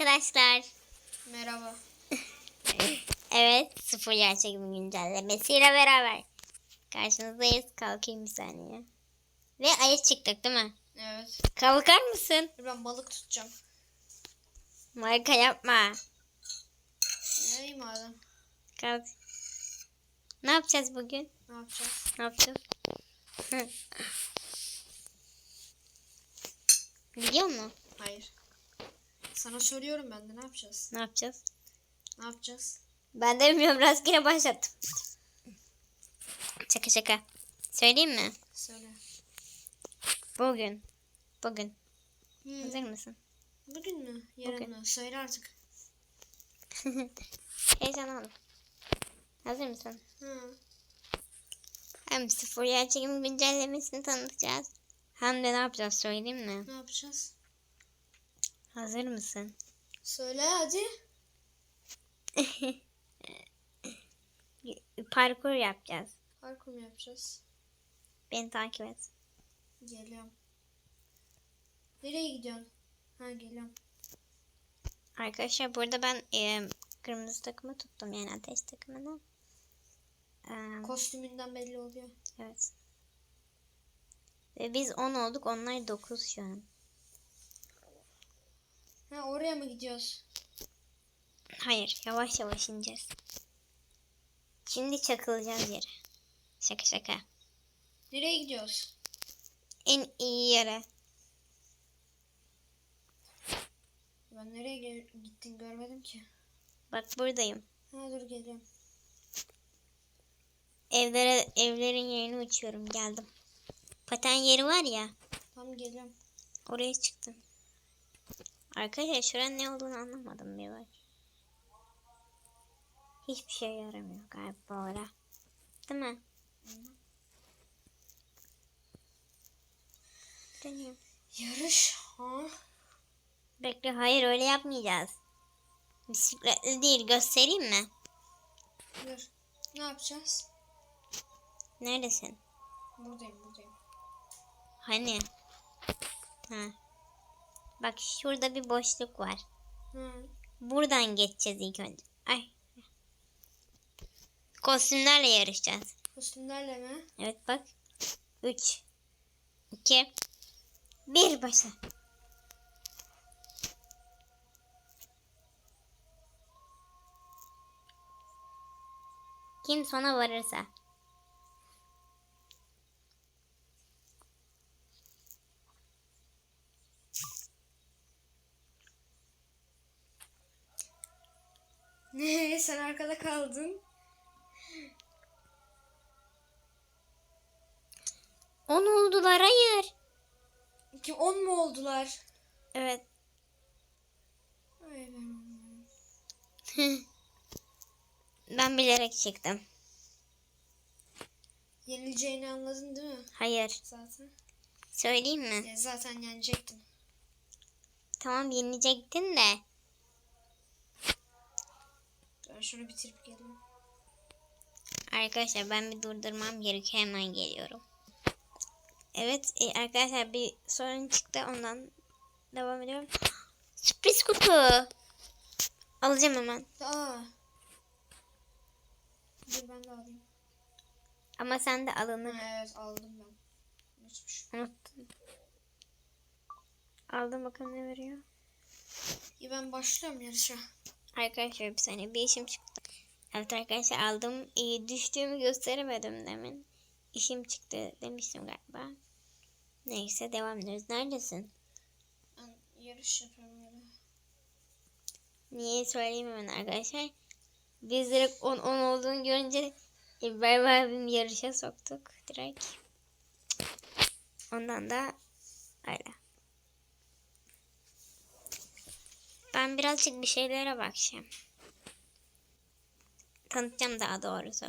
arkadaşlar. Merhaba. Evet, sıfır gerçek bir güncellemesiyle beraber karşınızdayız. Kalkayım bir saniye. Ve aya çıktık değil mi? Evet. Kalkar mısın? Ben balık tutacağım. Marka yapma. İyi madem. Kalk. Ne yapacağız bugün? Ne yapacağız? Ne yapacağız? Biliyor musun? Hayır. Sana soruyorum ben de ne yapacağız? Ne yapacağız? Ne yapacağız? Ben de bilmiyorum. Rastgele başlattım. Şaka şaka. Söyleyeyim mi? Söyle. Bugün. Bugün. Hmm. Hazır mısın? Bugün mü? Yarın Bugün. mı? Söyle artık. Heyecanlandım. Hazır mısın? Hı. Hem sıfır gerçeğin güncellemesini tanıtacağız. Hem de ne yapacağız söyleyeyim mi? Ne yapacağız? Hazır mısın? Söyle hadi. Parkur yapacağız. Parkur mu yapacağız? Beni takip et. Geliyorum. Nereye gidiyorsun? Ha geliyorum. Arkadaşlar burada ben e, kırmızı takımı tuttum yani ateş takımını. E, Kostümünden belli oluyor. evet. Ve biz 10 olduk onlar 9 şu an. Ha oraya mı gidiyoruz? Hayır yavaş yavaş ineceğiz. Şimdi çakılacağız yere. Şaka şaka. Nereye gidiyoruz? En iyi yere. Ben nereye gittin görmedim ki. Bak buradayım. Ha dur geliyorum. Evlere evlerin yerini uçuyorum geldim. Paten yeri var ya Tam geliyorum. oraya çıktım. Arkadaşlar şuranın ne olduğunu anlamadım bir bak. Hiçbir şey yaramıyor galiba ara. Değil mi? Dönüyorum. Yarış. Ha? Bekle hayır öyle yapmayacağız. Bisikletli değil göstereyim mi? Dur. Ne yapacağız? Neredesin? Buradayım buradayım. Hani? Ha. Bak şurada bir boşluk var. Ha. Buradan geçeceğiz ilk önce. Ay. Kostümlerle yarışacağız. Kostümlerle mi? Evet bak. 3 2 1 başla. Kim sona varırsa. Ne sen arkada kaldın. 10 oldular hayır. Kim 10 mu oldular? Evet. Ben ben bilerek çıktım. Yenileceğini anladın değil mi? Hayır. Zaten. Söyleyeyim mi? Ya zaten yenecektin. Tamam yenecektin de. Ben şunu bitirip geliyorum. Arkadaşlar ben bir durdurmam gerekiyor hemen geliyorum. Evet e, arkadaşlar bir sorun çıktı ondan devam ediyorum. Sürpriz kutu. Alacağım hemen. Aa. Dur ben de alayım. Ama sen de alınır. Ha, evet aldım ben. Unuttum. Aldım bakalım ne veriyor. İyi ben başlıyorum yarışa. Arkadaşlar bir saniye bir işim çıktı. Evet arkadaşlar aldım. E, düştüğümü gösteremedim demin. İşim çıktı demiştim galiba. Neyse devam ediyoruz. Neredesin? Yarış yapıyorum öyle. Niye söyleyeyim hemen arkadaşlar. Biz direkt 10 10 olduğunu görünce İbrahim abim yarışa soktuk direkt. Ondan da öyle. Ben birazcık bir şeylere bakacağım. Tanıtacağım daha doğrusu.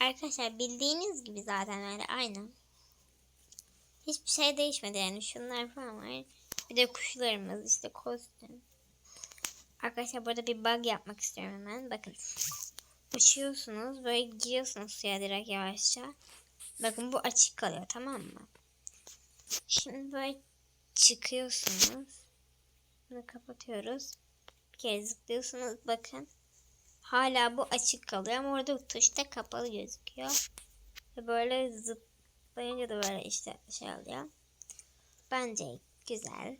Arkadaşlar bildiğiniz gibi zaten öyle aynı. Hiçbir şey değişmedi yani şunlar falan var. Bir de kuşlarımız işte kostüm. Arkadaşlar burada bir bug yapmak istiyorum hemen. Bakın. Uçuyorsunuz. Böyle giriyorsunuz suya direkt yavaşça. Bakın bu açık kalıyor tamam mı? Şimdi böyle çıkıyorsunuz. Bunu kapatıyoruz. Bir kere zıplıyorsunuz bakın. Hala bu açık kalıyor ama orada tuşta kapalı gözüküyor. Ve böyle zıplayınca da böyle işte şey oluyor. Bence güzel.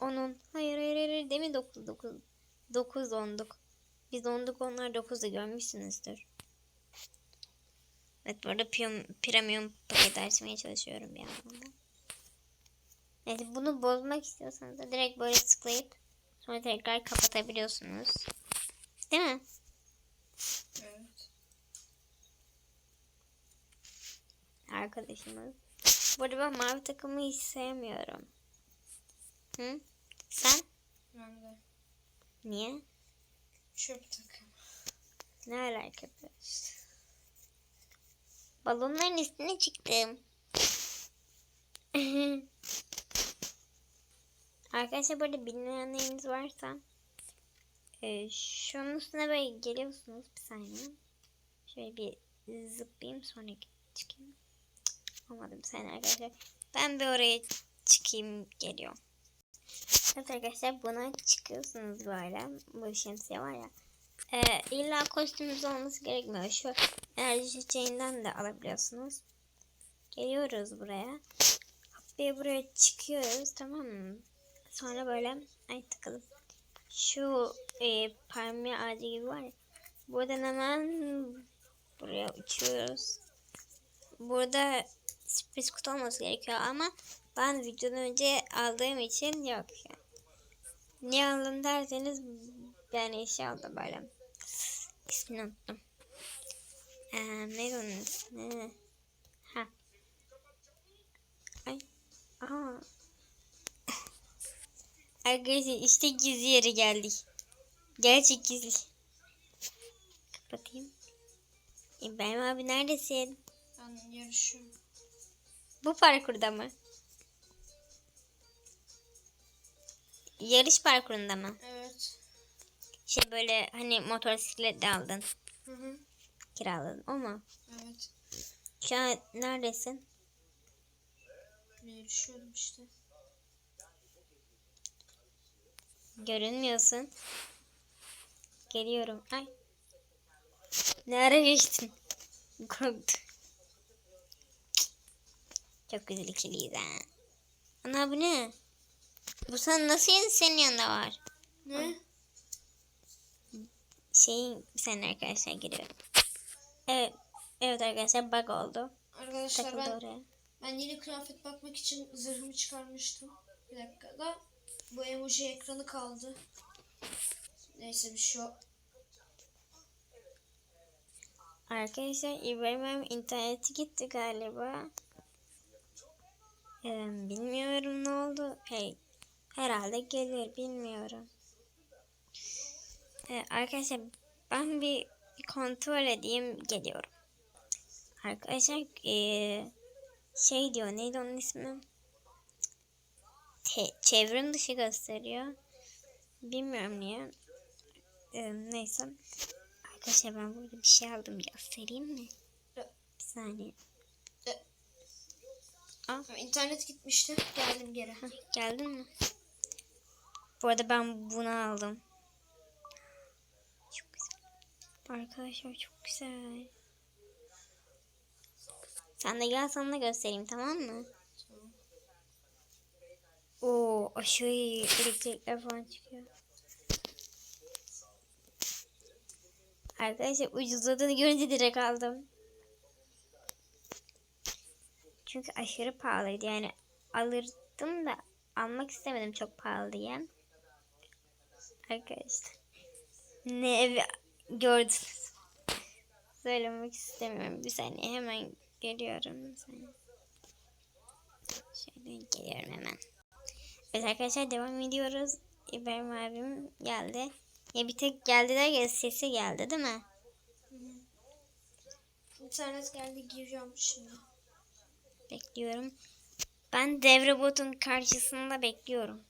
Onun hayır hayır hayır mi 9 9 9 onduk. Biz onduk onlar 9'u görmüşsünüzdür. Evet burada premium, premium paket açmaya çalışıyorum bir yandan Neyse bunu bozmak istiyorsanız da direkt böyle tıklayıp sonra tekrar kapatabiliyorsunuz. Değil mi? Evet. Arkadaşımız. Bu arada ben mavi takımı hiç sevmiyorum. Hı? Sen? Ben de. Niye? Çöp takım. Ne alaka bu? Balonların üstüne çıktım. Arkadaşlar burada bilmeyenleriniz varsa e, şunun üstüne böyle geliyorsunuz bir saniye. Şöyle bir zıplayayım sonra çıkayım. Olmadı bir saniye arkadaşlar. Ben bir oraya çıkayım geliyorum. Evet arkadaşlar buna çıkıyorsunuz böyle. Bu şemsiye var ya. Ee, illa kostümümüz olması gerekmiyor. Şu enerji çiçeğinden de alabiliyorsunuz. Geliyoruz buraya. Bir buraya çıkıyoruz tamam mı? Sonra böyle ay tıkalım. Şu e, palmiye ağacı gibi var ya. Buradan hemen buraya uçuyoruz. Burada sürpriz kutu olması gerekiyor ama ben videodan önce aldığım için yok yani. Niye aldım derseniz yani şey aldı böyle. İsmini unuttum. Ee, ne onun ismi? Ha. Ay. Aa. Arkadaşlar işte gizli yere geldik. Gerçek gizli. Kapatayım. İbrahim abi neredesin? Ben yarışıyorum. Bu parkurda mı? Yarış parkurunda mı? Evet. Şey böyle hani motosiklet de aldın. Hı hı. Kiraladın o mu? Evet. Şu an neredesin? Yarışıyorum işte. Görünmüyorsun. Geliyorum. Ay. Ne ara geçtin? Korktum. Çok güzel ikiliyiz ha. Ana bu ne? Bu sana nasıl senin yanında var? Ne? Şeyin saniye arkadaşlar geliyor. Evet. Evet arkadaşlar bug oldu. Arkadaşlar Takıldı ben oraya. ben yeni kıyafet bakmak için zırhımı çıkarmıştım. Bir dakikada. Bu emoji ekranı kaldı. Neyse bir şey yok. Arkadaşlar İbrahim'in interneti gitti galiba. Ee, bilmiyorum ne oldu. Hey, herhalde gelir bilmiyorum. Ee, arkadaşlar ben bir, bir kontrol edeyim geliyorum. Arkadaşlar ee, şey diyor neydi onun ismi? Çevrim dışı gösteriyor. Bilmiyorum niye. Ee, neyse. Arkadaşlar ben burada bir şey aldım göstereyim mi? Bir saniye. Ha, İnternet gitmişti. Geldim geri. Heh, geldin mi? Bu arada ben bunu aldım. Çok güzel. Arkadaşlar çok güzel. Sen de gel sana da göstereyim tamam mı? Oo aşırı iyi elektrikler falan çıkıyor. Arkadaşlar ucuzladığını görünce direkt aldım. Çünkü aşırı pahalıydı yani alırdım da almak istemedim çok pahalı diye. Arkadaşlar ne evi gördünüz. Söylemek istemiyorum. Bir saniye hemen geliyorum. Bir saniye. Şöyle geliyorum hemen. Evet arkadaşlar devam ediyoruz. İbrahim abim geldi. Ya bir tek geldi de sesi geldi değil mi? İnternet geldi giriyorum şimdi. Bekliyorum. Ben dev robotun karşısında bekliyorum.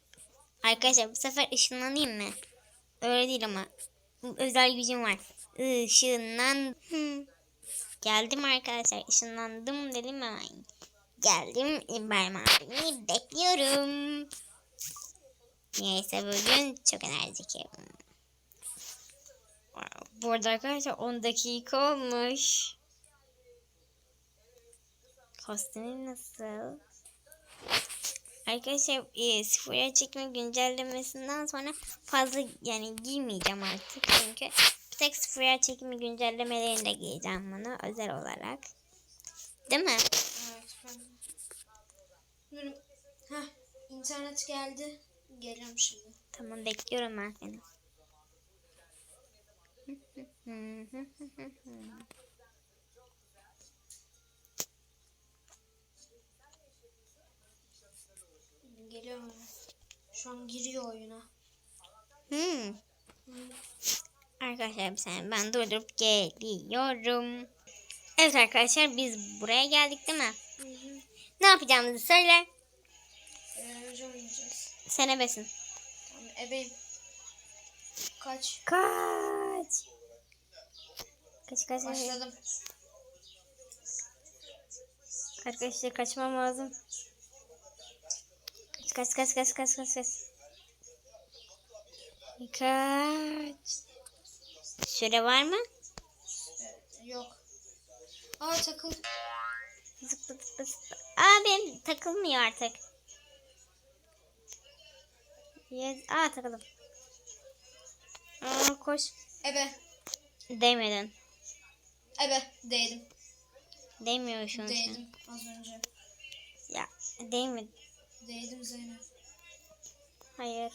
Arkadaşlar bu sefer ışınlanayım mı? Öyle değil ama. Özel gücüm var. Işınlan. Geldim arkadaşlar. Işınlandım dedim hemen. Geldim İbrahim abimi bekliyorum. Niyeyse bugün çok enerjikim. Burada arkadaşlar 10 dakika olmuş. Kostümü nasıl? Arkadaşlar e, sıfıra çekme güncellemesinden sonra fazla yani giymeyeceğim artık çünkü bir tek sıfıra çekimi güncellemelerinde giyeceğim bunu özel olarak. Değil mi? Evet. Heh, internet geldi. Geliyorum şimdi. Tamam bekliyorum ben seni. Geliyorum. Şu an giriyor oyuna. Hmm. Arkadaşlar bir saniye ben durdurup geliyorum. Evet arkadaşlar biz buraya geldik değil mi? Hı hı. Ne yapacağımızı söyle. Önce oynayacağız. Sen ebesin. Tamam, ebeyim. Kaç. Kaç. Kaç kaç. Başladım. Arkadaşlar kaçmam lazım. Kaç kaç kaç kaç kaç kaç kaç. Kaç. Süre var mı? Yok. Aa takıl. Zıp zıp zıp zıp. Aa benim takılmıyor artık. Yes. Aa takıldım. Aa koş. Ebe. Değmedin. Ebe. Değdim. Değmiyor şu an. Değdim az önce. Ya değmedi. Değdim Zeynep. Hayır.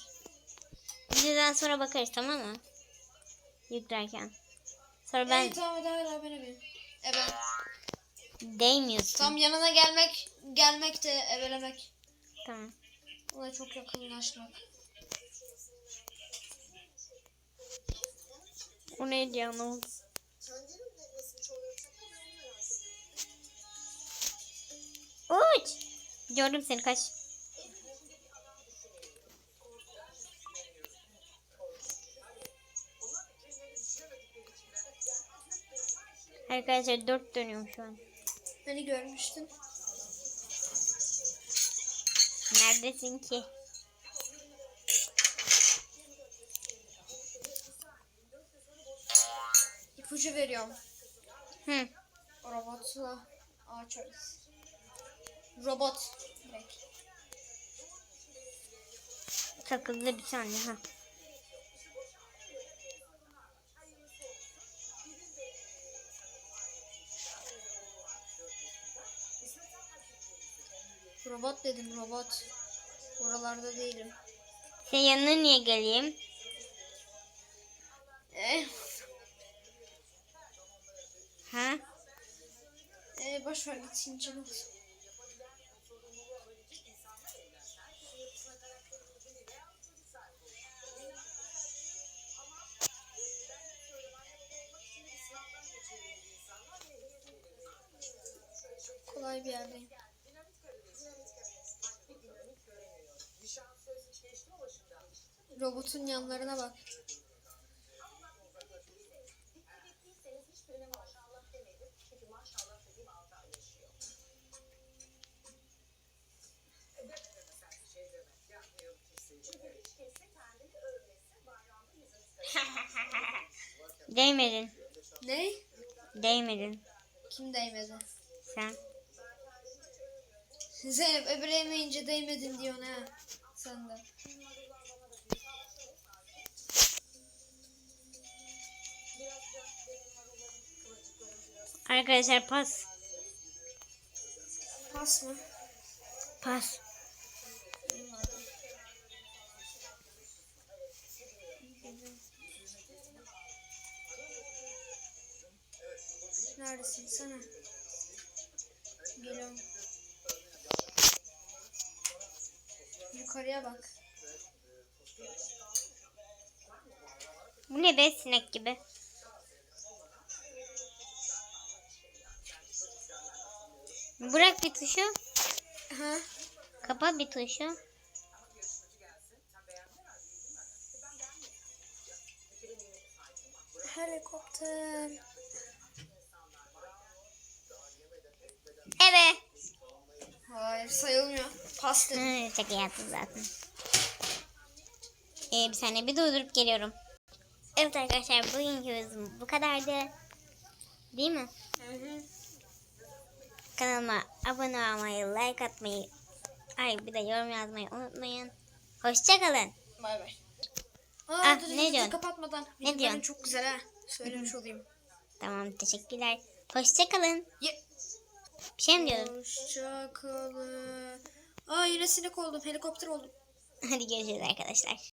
Videodan sonra bakarız tamam mı? Yüklerken. Sonra ben Ben... tamam hadi hadi ben ebeyim. Ebe. değmiyorsun. Tam yanına gelmek, gelmek de ebelemek. Tamam. Ona çok yakınlaşmak. O neydi ya ne oldu? Uç. Gördüm seni kaç. Arkadaşlar dört dönüyorum şu an. Beni görmüştün. Neredesin ki? İpucu veriyorum. Hı. Robotla açarız. Robot. Direkt. Takıldı bir saniye ha. Robot dedim robot. Oralarda değilim. Senin yanına niye geleyim? Eh, eh, boş ver gitsin canım. Kolay bir yerdeyim. Robotun yanlarına bak. Değmedin. Ne? Değmedin. Kim değmedi? Sen. Zeynep öbüremeyince değmedin diyorsun ha. Sen de. Arkadaşlar pas. Pas mı? Pas. Sana? Geliyorum. Yukarıya bak. Bu ne be sinek gibi. Bırak bir tuşu. Ha? Kapat bir tuşu. Helikopter. Evet. Hayır sayılmıyor. Pas dedim. Hı, şaka yaptım zaten. Ee, bir saniye bir durdurup geliyorum. Evet arkadaşlar bugünkü videomuz bu kadardı. Değil mi? Kanalıma abone olmayı, like atmayı, ay bir de yorum yazmayı unutmayın. Hoşçakalın. Bay bay. Aa, Ah, dur, ne diyorsun? Kapatmadan. Ne diyorsun? çok güzel ha. Söylemiş olayım. Tamam teşekkürler. Hoşçakalın. Ye- Bir şey mi diyordun? Hoşçakalın. Aa yine sinek oldum. Helikopter oldum. Hadi görüşürüz arkadaşlar.